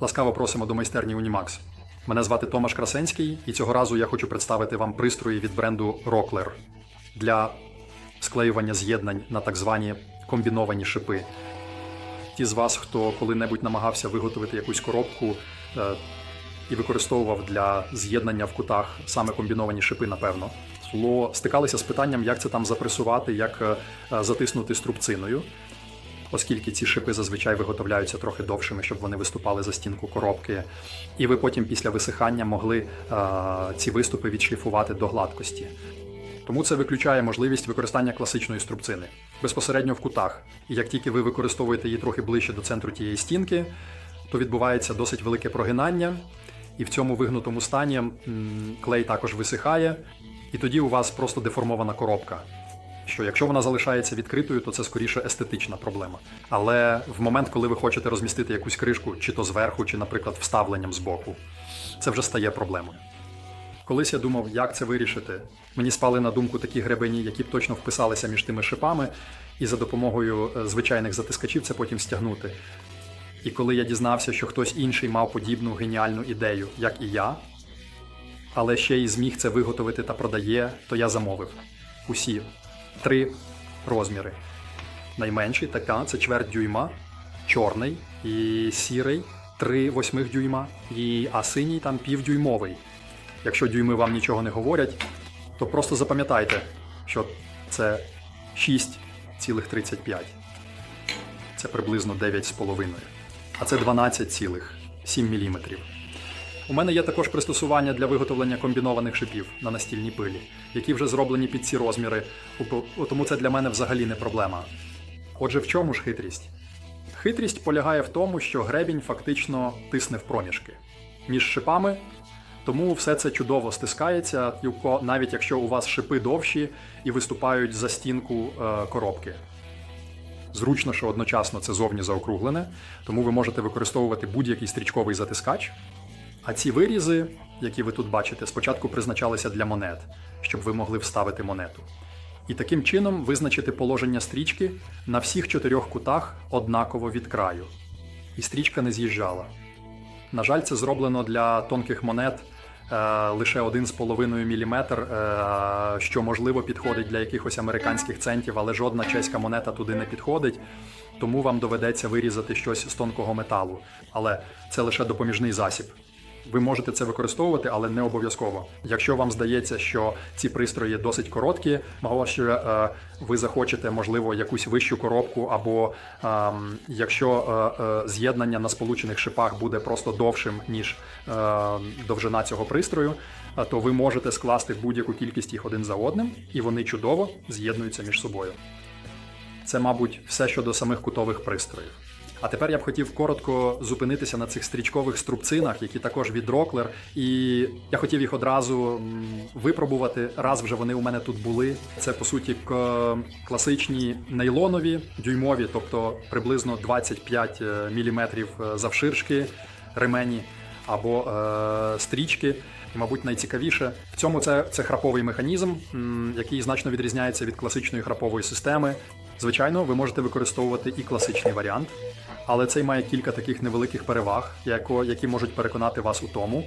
Ласкаво просимо до майстерні Unimax. Мене звати Томаш Красенський, і цього разу я хочу представити вам пристрої від бренду Rockler для склеювання з'єднань на так звані комбіновані шипи. Ті з вас, хто коли-небудь намагався виготовити якусь коробку е, і використовував для з'єднання в кутах саме комбіновані шипи, напевно, стикалися з питанням, як це там запресувати, як е, затиснути струбциною оскільки ці шипи зазвичай виготовляються трохи довшими, щоб вони виступали за стінку коробки, і ви потім після висихання могли е, ці виступи відшліфувати до гладкості. Тому це виключає можливість використання класичної струбцини безпосередньо в кутах. І як тільки ви використовуєте її трохи ближче до центру тієї стінки, то відбувається досить велике прогинання, і в цьому вигнутому стані клей також висихає, і тоді у вас просто деформована коробка що якщо вона залишається відкритою, то це скоріше естетична проблема. Але в момент, коли ви хочете розмістити якусь кришку, чи то зверху, чи, наприклад, вставленням збоку, це вже стає проблемою. Колись я думав, як це вирішити. Мені спали на думку такі гребені, які б точно вписалися між тими шипами, і за допомогою е, звичайних затискачів це потім стягнути. І коли я дізнався, що хтось інший мав подібну геніальну ідею, як і я, але ще й зміг це виготовити та продає, то я замовив усі три розміри. Найменший така це чверть дюйма, чорний і сірий, три восьмих дюйма, і, а синій там півдюймовий. Якщо дюйми вам нічого не говорять, то просто запам'ятайте, що це 6,35. Це приблизно 9,5. А це 12,7 мм. У мене є також пристосування для виготовлення комбінованих шипів на настільній пилі, які вже зроблені під ці розміри, тому це для мене взагалі не проблема. Отже, в чому ж хитрість? Хитрість полягає в тому, що гребінь фактично тисне в проміжки між шипами, тому все це чудово стискається, навіть якщо у вас шипи довші і виступають за стінку е, коробки. Зручно, що одночасно це зовні заокруглене, тому ви можете використовувати будь-який стрічковий затискач. А ці вирізи, які ви тут бачите, спочатку призначалися для монет, щоб ви могли вставити монету. І таким чином визначити положення стрічки на всіх чотирьох кутах однаково від краю. І стрічка не з'їжджала. На жаль, це зроблено для тонких монет е, лише 1,5 мм, е, що можливо підходить для якихось американських центів, але жодна чеська монета туди не підходить. Тому вам доведеться вирізати щось з тонкого металу. Але це лише допоміжний засіб. Ви можете це використовувати, але не обов'язково. Якщо вам здається, що ці пристрої досить короткі, або що е, ви захочете, можливо, якусь вищу коробку, або ем, якщо е, е, з'єднання на сполучених шипах буде просто довшим, ніж довжина цього пристрою, то ви можете скласти будь-яку кількість їх один за одним, і вони чудово з'єднуються між собою. Це, мабуть, все щодо самих кутових пристроїв. А тепер я б хотів коротко зупинитися на цих стрічкових струбцинах, які також від Rockler. І я хотів їх одразу випробувати. Раз вже вони у мене тут були. Це по суті класичні нейлонові дюймові, тобто приблизно 25 мм завширшки ремені або е, стрічки. І, мабуть, найцікавіше в цьому це, це храповий механізм, який значно відрізняється від класичної храпової системи. Звичайно, ви можете використовувати і класичний варіант, але цей має кілька таких невеликих переваг, які можуть переконати вас у тому,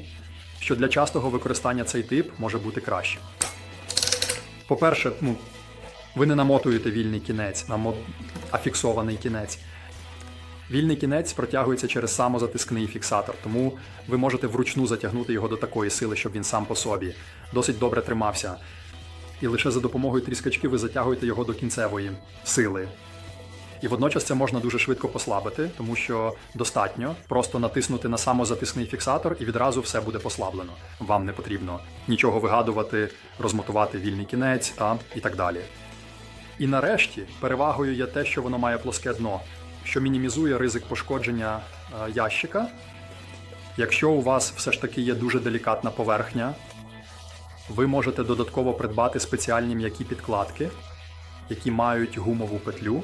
що для частого використання цей тип може бути краще. По-перше, ну, ви не намотуєте вільний кінець, намо... а фіксований кінець. Вільний кінець протягується через самозатискний фіксатор, тому ви можете вручну затягнути його до такої сили, щоб він сам по собі досить добре тримався. І лише за допомогою тріскачки ви затягуєте його до кінцевої сили. І водночас це можна дуже швидко послабити, тому що достатньо просто натиснути на самозатисний фіксатор і відразу все буде послаблено. Вам не потрібно нічого вигадувати, розмотувати вільний кінець та і так далі. І нарешті перевагою є те, що воно має плоске дно, що мінімізує ризик пошкодження е, ящика. Якщо у вас все ж таки є дуже делікатна поверхня, ви можете додатково придбати спеціальні м'які підкладки, які мають гумову петлю,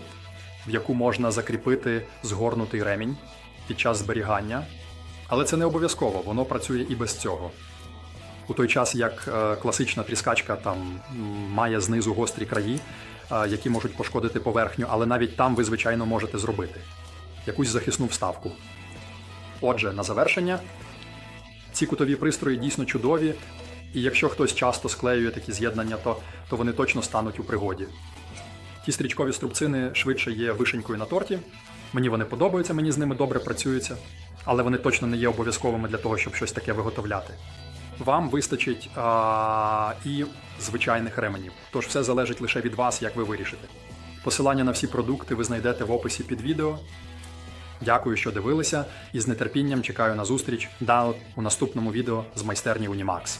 в яку можна закріпити згорнутий ремінь під час зберігання. Але це не обов'язково, воно працює і без цього. У той час як е, класична тріскачка там має знизу гострі краї, е, які можуть пошкодити поверхню, але навіть там ви, звичайно, можете зробити якусь захисну вставку. Отже, на завершення, ці кутові пристрої дійсно чудові, і якщо хтось часто склеює такі з'єднання, то, то вони точно стануть у пригоді. Ті стрічкові струбцини швидше є вишенькою на торті. Мені вони подобаються, мені з ними добре працюється, але вони точно не є обов'язковими для того, щоб щось таке виготовляти. Вам вистачить а, і звичайних ременів. Тож все залежить лише від вас, як ви вирішите. Посилання на всі продукти ви знайдете в описі під відео. Дякую, що дивилися, і з нетерпінням чекаю на зустріч да, у наступному відео з майстерні Unimax.